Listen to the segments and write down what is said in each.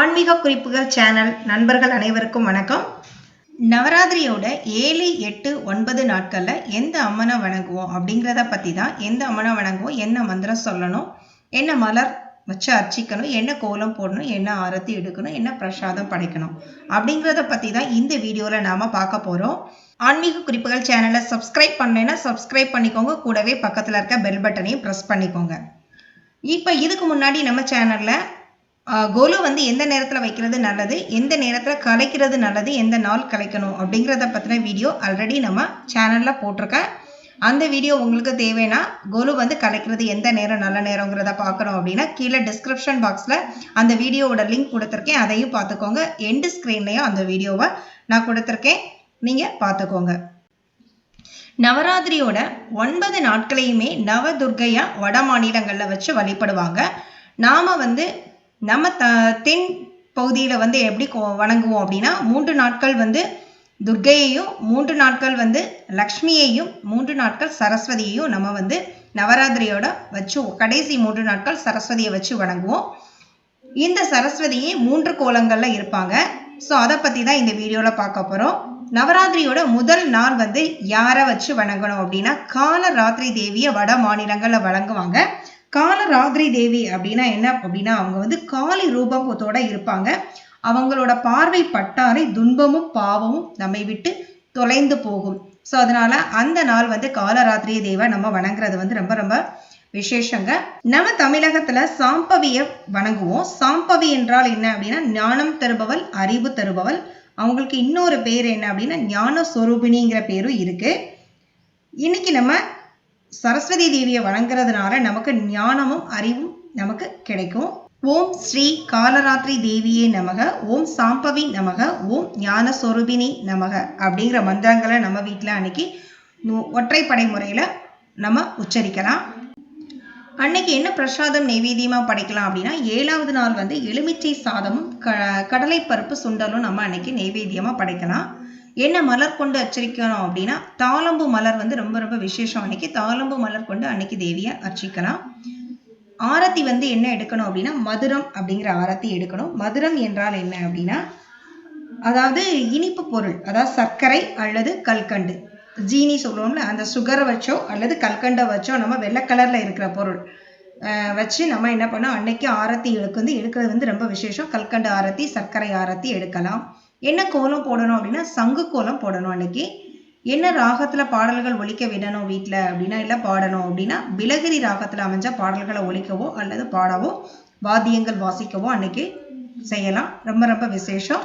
ஆன்மீக குறிப்புகள் சேனல் நண்பர்கள் அனைவருக்கும் வணக்கம். நவராத்திரியோட ஏழு எட்டு ஒன்பது நாட்களில் எந்த அம்மனை வணங்குவோம் அப்படிங்கிறத பற்றி தான் எந்த அம்மனை வணங்குவோம் என்ன மந்திரம் சொல்லணும் என்ன மலர் வச்சு அர்ச்சிக்கணும் என்ன கோலம் போடணும் என்ன ஆரத்தி எடுக்கணும் என்ன பிரசாதம் படைக்கணும் அப்படிங்கிறத பற்றி தான் இந்த வீடியோவில் நாம் பார்க்க போகிறோம் ஆன்மீக குறிப்புகள் சேனலை சப்ஸ்கிரைப் பண்ணலைன்னா சப்ஸ்கிரைப் பண்ணிக்கோங்க. கூடவே பக்கத்தில் இருக்க பெல் பட்டனையும் ப்ரெஸ் பண்ணிக்கோங்க. இப்போ இதுக்கு முன்னாடி நம்ம சேனலில் கோலு வந்து எந்த நேரத்தில் வைக்கிறது நல்லது எந்த நேரத்தில் கலைக்கிறது நல்லது எந்த நாள் கலைக்கணும் அப்படிங்கிறத பற்றின வீடியோ ஆல்ரெடி நம்ம சேனலில் போட்டிருக்கேன். அந்த வீடியோ உங்களுக்கு தேவைன்னா கோலு வந்து கலைக்கிறது எந்த நேரம் நல்ல நேரங்கிறத பார்க்கணும் அப்படின்னா கீழே டிஸ்கிரிப்ஷன் பாக்ஸில் அந்த வீடியோவோட லிங்க் கொடுத்துருக்கேன். அதையும் பார்த்துக்கோங்க. எண்டு ஸ்க்ரீன்லேயும் அந்த வீடியோவை நான் கொடுத்துருக்கேன். நீங்கள் பார்த்துக்கோங்க. நவராத்திரியோட ஒன்பது நாட்களையுமே நவதுர்கையாக வட மாநிலங்களில் வச்சு வழிபடுவாங்க. நாம் வந்து நம்ம த தென் பகுதியில் வந்து எப்படி வணங்குவோம் அப்படின்னா மூன்று நாட்கள் வந்து துர்க்கையையும் மூன்று நாட்கள் வந்து லக்ஷ்மியையும் மூன்று நாட்கள் சரஸ்வதியையும் நம்ம வந்து நவராத்திரியோட வச்சு கடைசி மூன்று நாட்கள் சரஸ்வதியை வச்சு வணங்குவோம். இந்த சரஸ்வதியே மூன்று கோலங்களில் இருப்பாங்க. ஸோ அதை பற்றி தான் இந்த வீடியோவில் பார்க்க போகிறோம் நவராத்திரியோட முதல் நாள் வந்து யாரை வச்சு வணங்கணும் அப்படின்னா காலராத்திரி தேவியை வட மாநிலங்களில் வழங்குவாங்க ராத்ரி தேவி அப்படின்னா என்ன? அப்படின்னா அவங்க வந்து காளி ரூபத்தோட இருப்பாங்க. அவங்களோட பார்வை பட்டாரை துன்பமும் பாவமும் நம்மை விட்டு தொலைந்து போகும். ஸோ அதனால அந்த நாள் வந்து காலராத்திரி தேவை நம்ம வணங்குறது வந்து ரொம்ப ரொம்ப விசேஷங்க. நம்ம தமிழகத்துல சாம்பவிய வணங்குவோம். சாம்பவி என்றால் என்ன அப்படின்னா ஞானம் தருபவள் அறிவு தருபவள். அவங்களுக்கு இன்னொரு பேர் என்ன அப்படின்னா ஞான சொரூபிணிங்கிற பேரும் இருக்கு. இன்னைக்கு நம்ம சரஸ்வதி தேவியை வணங்குறதுனால நமக்கு ஞானமும் அறிவும் நமக்கு கிடைக்கும். ஓம் ஸ்ரீ காலராத்திரி தேவியே நமக. ஓம் சாம்பவி நமக. ஓம் ஞான சொரூபிணி நமக அப்படிங்கிற மந்திரங்களை நம்ம வீட்டில் அன்னைக்கு ஒற்றைப்படை முறையில் நம்ம உச்சரிக்கலாம். அன்னைக்கு என்ன பிரசாதம் நெய்வேத்தியமா படைக்கலாம் அப்படின்னா ஏழாவது நாள் வந்து எலுமிச்சை சாதமும் க கடலைப்பருப்பு சுண்டலும் நம்ம அன்னைக்கு நெய்வேத்தியமா படைக்கலாம். என்ன மலர் கொண்டு அர்ச்சிக்கணும் அப்படின்னா தாளம்பு மலர் வந்து ரொம்ப ரொம்ப விசேஷம் அன்னைக்கு. தாளம்பு மலர் கொண்டு அன்னைக்கு தேவியை அர்ச்சிக்கலாம். ஆரத்தி வந்து என்ன எடுக்கணும் அப்படின்னா மதுரம் அப்படிங்கிற ஆரத்தி எடுக்கணும். மதுரம் என்றால் என்ன அப்படின்னா அதாவது இனிப்பு பொருள் அதாவது சர்க்கரை அல்லது கல்கண்டு. ஜீனி சொல்லுவோம்ல அந்த சுகரை வச்சோ அல்லது கல்கண்டை வச்சோ நம்ம வெள்ளை கலரில் இருக்கிற பொருள் வச்சு நம்ம என்ன பண்ணோம் அன்னைக்கு ஆரத்தி எடுக்க வந்து எடுக்கிறது வந்து ரொம்ப விசேஷம். கல்கண்டு ஆரத்தி சர்க்கரை ஆரத்தி எடுக்கலாம். என்ன கோலம் போடணும் அப்படின்னா சங்கு கோலம் போடணும் அன்னைக்கு. என்ன ராகத்துல பாடல்கள் ஒழிக்க விடணும் வீட்டில் அப்படின்னா இல்லை பாடணும் அப்படின்னா பிலகிரி ராகத்துல அமைஞ்ச பாடல்களை ஒழிக்கவோ அல்லது பாடவோ வாத்தியங்கள் வாசிக்கவோ அன்னைக்கு செய்யலாம். ரொம்ப ரொம்ப விசேஷம்.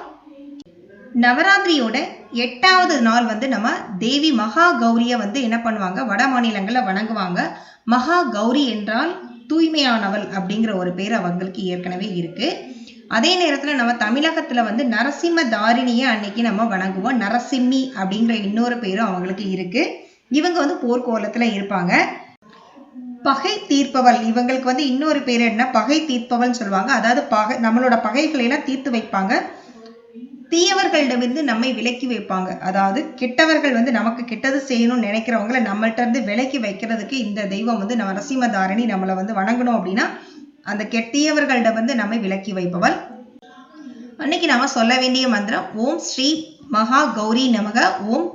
நவராத்திரியோட எட்டாவது நாள் வந்து நம்ம தேவி மகா கௌரியை வந்து என்ன பண்ணுவாங்க? வட மாநிலங்களில் வணங்குவாங்க. மகா கௌரி என்றால் தூய்மையானவள் அப்படிங்கிற ஒரு பேர் அவங்களுக்கு ஏற்கனவே இருக்குது அதே நேரத்தில் நம்ம தமிழகத்தில் வந்து நரசிம்ம தாரிணியை அன்னைக்கு நம்ம வணங்குவோம். நரசிம்மி அப்படிங்கிற இன்னொரு பேரும் அவங்களுக்கு இருக்கு. இவங்க வந்து போர்க்கோலத்தில் இருப்பாங்க. பகை தீர்ப்பவள். இவங்களுக்கு வந்து இன்னொரு பேர் என்ன? பகை தீர்ப்பவள்னு சொல்லுவாங்க. அதாவது பகை நம்மளோட பகைகளை எல்லாம் தீர்த்து வைப்பாங்க. தீயவர்களிடமிருந்து நம்மை விலக்கி வைப்பாங்க. அதாவது கெட்டவர்கள் வந்து நமக்கு கெட்டது செய்யணும்னு நினைக்கிறவங்கள நம்மள்ட்ட இருந்து விலக்கி வைக்கிறதுக்கு இந்த தெய்வம் வந்து நரசிம்ம தாரணி நம்மளை வந்து வணங்கணும் அப்படின்னா அந்த கெட்டியவர்களிடம் வந்து நம்மை விலக்கி வைப்பவள். அன்னைக்கு நாம சொல்ல வேண்டிய மந்திரம் ஓம் ஸ்ரீ மகா கௌரி நமக ஓம்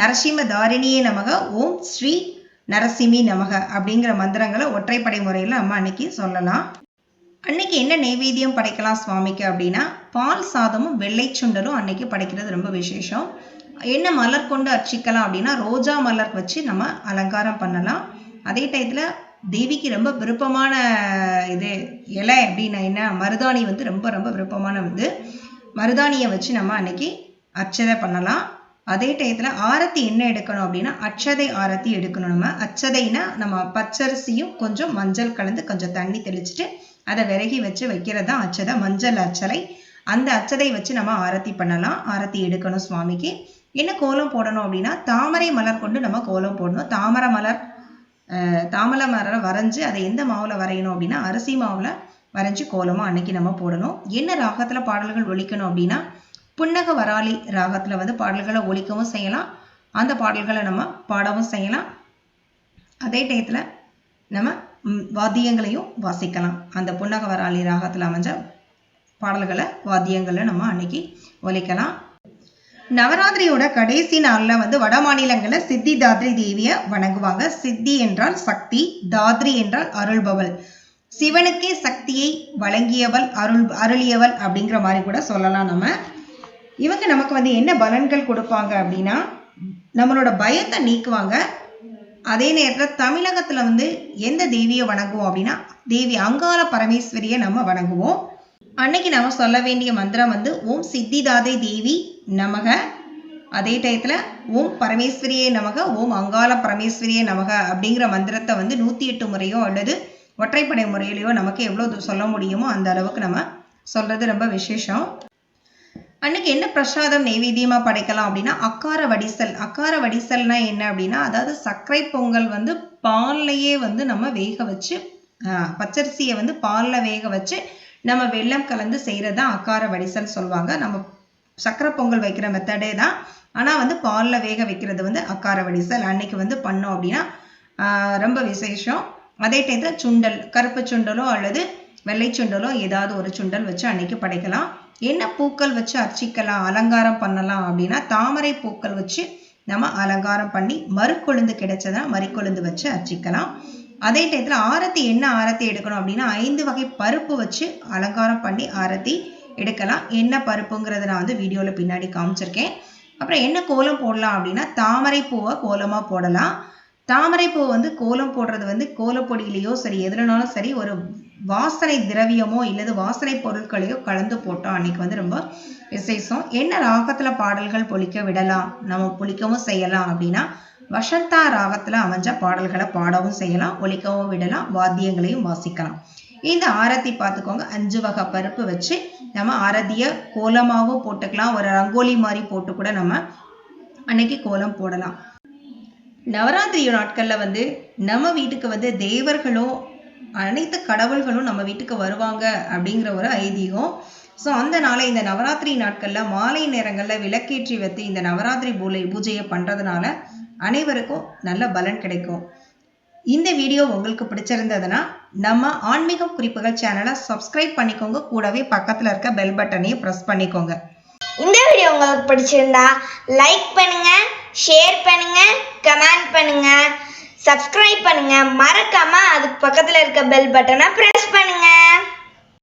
நரசிம்ம தாரிணியே நமக ஓம் ஸ்ரீ நரசிம்மி நமக அப்படிங்கிற மந்திரங்களை ஒற்றைப்படை முறையில் நம்ம அன்னைக்கு சொல்லலாம். அன்னைக்கு என்ன நைவேத்தியம் படைக்கலாம் சுவாமிக்கு அப்படின்னா பால் சாதமும் வெள்ளை சுண்டலும் அன்னைக்கு படைக்கிறது ரொம்ப விசேஷம். என்ன மலர் கொண்டு அர்ச்சிக்கலாம் அப்படின்னா ரோஜா மலர் வச்சு நம்ம அலங்காரம் பண்ணலாம். அதே டயத்தில் தேவிக்கு ரொம்ப விருப்பமான இது இலை அப்படின்னா என்ன? மருதாணி வந்து ரொம்ப ரொம்ப விருப்பமான வந்து மருதாணியை வச்சு நம்ம அன்னைக்கு அர்ச்சதை பண்ணலாம். அதே டயத்தில் ஆரத்தி என்ன எடுக்கணும் அப்படின்னா அச்சதை ஆரத்தி எடுக்கணும் நம்ம. அச்சதைனா நம்ம பச்சரிசியும் கொஞ்சம் மஞ்சள் கலந்து கொஞ்சம் தண்ணி தெளிச்சுட்டு அதை விறகி வச்சு வைக்கிறது தான் அச்சதை மஞ்சள் அச்சலை அந்த அச்சதை வச்சு நம்ம ஆரத்தி பண்ணலாம். ஆரத்தி எடுக்கணும் சுவாமிக்கு. என்ன கோலம் போடணும் அப்படின்னா தாமரை மலர் கொண்டு நம்ம கோலம் போடணும். தாமரை மலர் தாமல மரம் வரைஞ்சி வரைஞ்சு அதை எந்த மாவில் வரையணும் அப்படின்னா அரிசி மாவில் வரைஞ்சி கோலமாக அன்னைக்கு நம்ம போடணும். என்ன ராகத்தில் பாடல்கள் ஒழிக்கணும் அப்படின்னா புன்னக வராளி ராகத்தில் வந்து பாடல்களை ஒழிக்கவும் செய்யலாம். அந்த பாடல்களை நம்ம பாடவும் செய்யலாம். அதே டயத்தில் நம்ம வாத்தியங்களையும் வாசிக்கலாம். அந்த புன்னக வராளி ராகத்தில் அமைஞ்ச பாடல்களை வாத்தியங்களை நம்ம அன்னைக்கு ஒழிக்கலாம் நவராத்திரியோட கடைசி நாளில் வந்து வட மாநிலங்கள்ல சித்தி தாத்ரி தேவியை வணங்குவாங்க. சித்தி என்றால் சக்தி தாத்ரி என்றால் அருள்பவள். சிவனுக்கே சக்தியை வழங்கியவள் அருள் அருளியவள் அப்படிங்கிற மாதிரி கூட சொல்லலாம் நம்ம. இவங்க நமக்கு வந்து என்ன பலன்கள் கொடுப்பாங்க அப்படின்னா நம்மளோட பயத்தை நீக்குவாங்க. அதே நேரத்தில் தமிழகத்தில் வந்து எந்த தேவியை வணங்குவோம் அப்படின்னா தேவி அங்காள பரமேஸ்வரியை நம்ம வணங்குவோம். அன்னைக்கு நம்ம சொல்ல வேண்டிய மந்திரம் வந்து ஓம் சித்திதாதை தேவி நமக. அதே டயத்தில் ஓம் பரமேஸ்வரியே நமக ஓம் அங்காள பரமேஸ்வரியே நமக அப்படிங்கிற மந்திரத்தை வந்து நூற்றி எட்டு முறையோ அல்லது ஒற்றைப்படை முறையிலையோ நமக்கு எவ்வளோ சொல்ல முடியுமோ அந்த அளவுக்கு நம்ம சொல்கிறது ரொம்ப விசேஷம். அன்னைக்கு என்ன பிரசாதம் நெய்வேத்தியமாக படைக்கலாம் அப்படின்னா அக்கார வடிசல். அக்கார வடிசல்னா என்ன அப்படின்னா அதாவது சர்க்கரை பொங்கல் வந்து பால்லையே வந்து நம்ம வேக வச்சு பச்சரிசியை வந்து பாலில் வேக வச்சு நம்ம வெள்ளம் கலந்து செய்கிறது தான் அக்கார வடிசல் சொல்லுவாங்க. நம்ம சக்கரை பொங்கல் வைக்கிற மெத்தடே தான். ஆனால் வந்து பாலில் வேக வைக்கிறது வந்து அக்கார வடிசல் அன்னைக்கு வந்து பண்ணோம் அப்படின்னா ரொம்ப விசேஷம். அதே டயத்தில் சுண்டல் கருப்பு சுண்டலோ அல்லது வெள்ளை சுண்டலோ ஏதாவது ஒரு சுண்டல் வச்சு அன்னைக்கு படைக்கலாம். என்ன பூக்கள் வச்சு அர்ச்சிக்கலாம் அலங்காரம் பண்ணலாம் அப்படின்னா தாமரை பூக்கள் வச்சு நம்ம அலங்காரம் பண்ணி மறுக்கொழுந்து கிடைச்சதா மறிக்கொழுந்து வச்சு அர்ச்சிக்கலாம். அதே டயத்தில் ஆரத்தி என்ன ஆரத்தி எடுக்கணும் அப்படின்னா ஐந்து வகை பருப்பு வச்சு அலங்காரம் பண்ணி ஆரத்தி எடுக்கலாம். என்ன பருப்புங்கிறத நான் வந்து வீடியோவில் பின்னாடி காமிச்சிருக்கேன். அப்புறம் என்ன கோலம் போடலாம் அப்படின்னா தாமரை பூவை கோலமாக போடலாம். தாமரை பூ வந்து கோலம் போடுறது வந்து கோலப்பொடியிலையோ சரி எதுலனாலும் சரி ஒரு வாசனை திரவியமோ இல்லது வாசனை பொருட்களையோ கலந்து போட்டோம் அன்னைக்கு வந்து ரொம்ப விசேஷம். என்ன ராகத்துல பாடல்கள் பொழிக்க விடலாம்? நம்ம பொழிக்கவும் செய்யலாம். அப்படின்னா வசந்தா ராகத்துல அமைஞ்ச பாடல்களை பாடவும் செய்யலாம் ஒழிக்கவும் விடலாம் வாத்தியங்களையும் வாசிக்கலாம். இந்த ஆரத்தி பார்த்துக்கோங்க. அஞ்சு வகை பருப்பு வச்சு நம்ம ஆரத்தியை கோலமாகவும் போட்டுக்கலாம். ஒரு ரங்கோலி மாதிரி போட்டு கூட நம்ம அன்னைக்கு கோலம் போடலாம். நவராத்திரி நாட்களில் வந்து நம்ம வீட்டுக்கு வந்து தேவர்களும் அனைத்து கடவுள்களும் நம்ம வீட்டுக்கு வருவாங்க அப்படிங்கிற ஒரு ஐதீகம். ஸோ அந்த நாளை இந்த நவராத்திரி நாட்களில் மாலை நேரங்களில் விளக்கேற்றி வைத்து இந்த நவராத்திரி பூலை பூஜையை பண்ணுறதுனால அனைவருக்கும் நல்ல பலன் கிடைக்கும். இந்த வீடியோ உங்களுக்கு பிடிச்சிருந்ததுன்னா நம்ம ஆன்மீகம் குறிப்புகள் சேனலை சப்ஸ்கிரைப் பண்ணிக்கோங்க. கூடவே பக்கத்தில் இருக்க பெல் பட்டனையும் ப்ரெஸ் பண்ணிக்கோங்க. இந்த வீடியோ உங்களுக்கு பிடிச்சிருந்தா லைக் பண்ணுங்க ஷேர் பண்ணுங்க கமெண்ட் பண்ணுங்க சப்ஸ்கிரைப் பண்ணுங்க. மறக்காம அதுக்கு பக்கத்தில் இருக்க பெல் பட்டனை ப்ரெஸ் பண்ணுங்க.